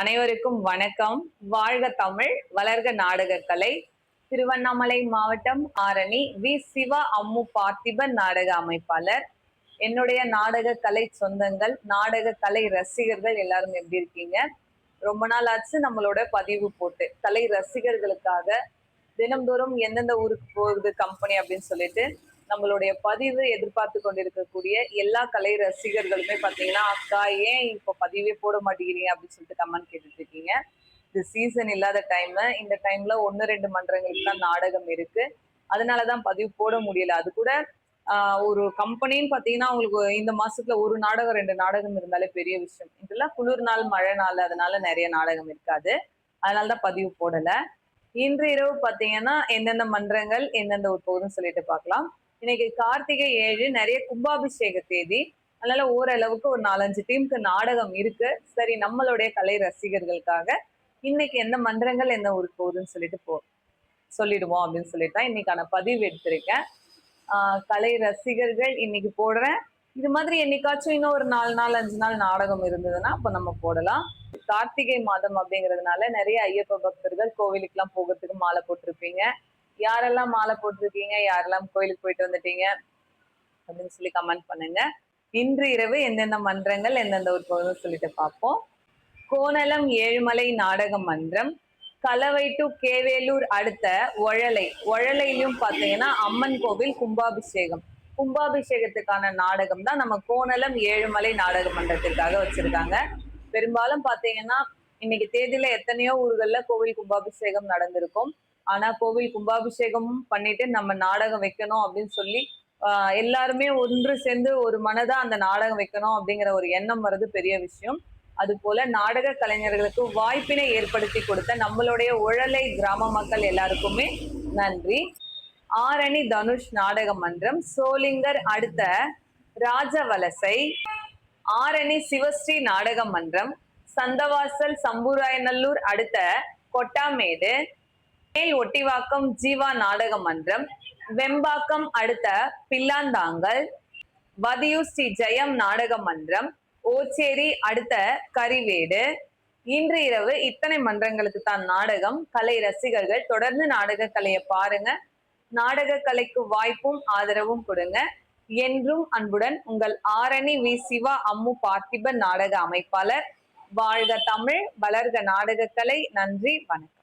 அனைவருக்கும் வணக்கம். வாழ்க தமிழ் வளர்க நாடகக்கலை திருவண்ணாமலை மாவட்டம் ஆரணி வி. சிவா அம்மு பார்த்திபன் நாடக அமைப்பாளர். என்னுடைய நாடக கலை சொந்தங்கள் நாடக கலை ரசிகர்கள் எல்லாரும் எப்படி இருக்கீங்க? ரொம்ப நாள் ஆச்சு நம்மளோட பதிவு போட்டு. கலை ரசிகர்களுக்காக தினம்தோறும் எந்தெந்த ஊருக்கு போகுது கம்பெனி அப்படின்னு சொல்லிட்டு நம்மளுடைய பதிவு எதிர்பார்த்து கொண்டிருக்கக்கூடிய எல்லா கலை ரசிகர்களுமே பாத்தீங்கன்னா அக்கா ஏன் இப்போ பதிவே போட மாட்டேங்கிறீங்க? அப்படின்னு சொல்லிட்டு கமெண்ட் கேட்டுட்டு இருக்கீங்க இது சீசன் இல்லாத டைம் இந்த டைம்ல ஒன்னு ரெண்டு மன்றங்களுக்கு தான் நாடகம் இருக்கு. அதனாலதான் பதிவு போட முடியல. அது கூட ஆஹ் ஒரு கம்பெனின்னு பாத்தீங்கன்னா உங்களுக்கு இந்த மாசத்துல ஒரு நாடகம் ரெண்டு நாடகம் இருந்தாலே பெரிய விஷயம். இதெல்லாம் குளிர் நாள் மழை நாள் அதனால நிறைய நாடகம் இருக்காது. அதனாலதான் பதிவு போடல. இன்று இரவு பாத்தீங்கன்னா எந்தெந்த மன்றங்கள் எந்தெந்த ஒரு போகுதுன்னு சொல்லிட்டு பார்க்கலாம். இன்னைக்கு கார்த்திகை ஏழு நிறைய கும்பாபிஷேக தேதி. அதனால ஓரளவுக்கு ஒரு நாலஞ்சு டீமுக்கு நாடகம் இருக்கு. சரி நம்மளுடைய கலை ரசிகர்களுக்காக இன்னைக்கு எந்த மன்றங்கள் என்ன ஊருக்கு போகுதுன்னு சொல்லிட்டு போ சொல்லிடுவோம் அப்படின்னு சொல்லிட்டு தான் இன்னைக்கான பதிவு எடுத்திருக்கேன். ஆஹ் கலை ரசிகர்கள் இன்னைக்கு போடுறேன். இது மாதிரி என்னைக்காச்சும் இன்னும் ஒரு நாலு நாள் அஞ்சு நாள் நாடகம் இருந்ததுன்னா அப்ப நம்ம போடலாம். கார்த்திகை மாதம் அப்படிங்கிறதுனால நிறைய ஐயப்ப பக்தர்கள் கோவிலுக்குலாம் போகிறதுக்கு மாலை போட்டிருப்பீங்க. யாரெல்லாம் மாலை போட்டிருக்கீங்க? யாரெல்லாம் கோயிலுக்கு போயிட்டு வந்துட்டீங்க? அப்படின்னு சொல்லி கமெண்ட் பண்ணுங்க. இன்று இரவு எந்தெந்த மன்றங்கள் எந்தெந்த ஒரு சொல்லிட்டு பார்ப்போம். கோணலம் ஏழுமலை நாடக மன்றம். கலவை டு கேவேலூர் அடுத்த ஒழலை. ஒழலையிலும் பார்த்தீங்கன்னா அம்மன் கோவில் கும்பாபிஷேகம். கும்பாபிஷேகத்துக்கான நாடகம் தான் நம்ம கோணலம் ஏழுமலை நாடக மன்றத்திற்காக வச்சிருக்காங்க. பெரும்பாலும் பார்த்தீங்கன்னா இன்னைக்கு தேதியில எத்தனையோ ஊர்களில் கோவில் கும்பாபிஷேகம் நடந்திருக்கும். ஆனா கோவில் கும்பாபிஷேகமும் பண்ணிட்டு நம்ம நாடகம் வைக்கணும் அப்படின்னு சொல்லி ஆஹ் எல்லாருமே ஒன்று சேர்ந்து ஒரு மனதா அந்த நாடகம் வைக்கணும் அப்படிங்கிற ஒரு எண்ணம் வர்றது பெரிய விஷயம். அது போல நாடக கலைஞர்களுக்கு வாய்ப்பினை ஏற்படுத்தி கொடுத்த நம்மளுடைய உழலை கிராம மக்கள் எல்லாருக்குமே நன்றி. ஆரணி தனுஷ் நாடக மன்றம் சோளிங்கர் அடுத்த ராஜவலசை ஆரணி சிவஸ்ரீ நாடக மன்றம் சந்தவாசல் சம்புராயநல்லூர் அடுத்த கொட்டாமேடு மேல் ஒட்டிவாக்கம் ஜீவா நாடக மன்றம் வெம்பாக்கம் அடுத்த பில்லாந்தாங்கல் வதியூர் ஸ்ரீ ஜெயம் நாடக மன்றம் ஓச்சேரி அடுத்த கரிவேடு. இன்று இரவு இத்தனை மன்றங்களுக்கு தான் நாடகம் கலை ரசிகர்கள் தொடர்ந்து நாடக கலையை பாருங்க. நாடக கலைக்கு வாய்ப்பும் ஆதரவும் கொடுங்க. என்றும் அன்புடன் உங்கள் ஆரணி வி. சிவா அம்மு பார்த்திபன் நாடக அமைப்பாளர். வாழ்க தமிழ் வளர்க நாடக கலை. நன்றி வணக்கம்.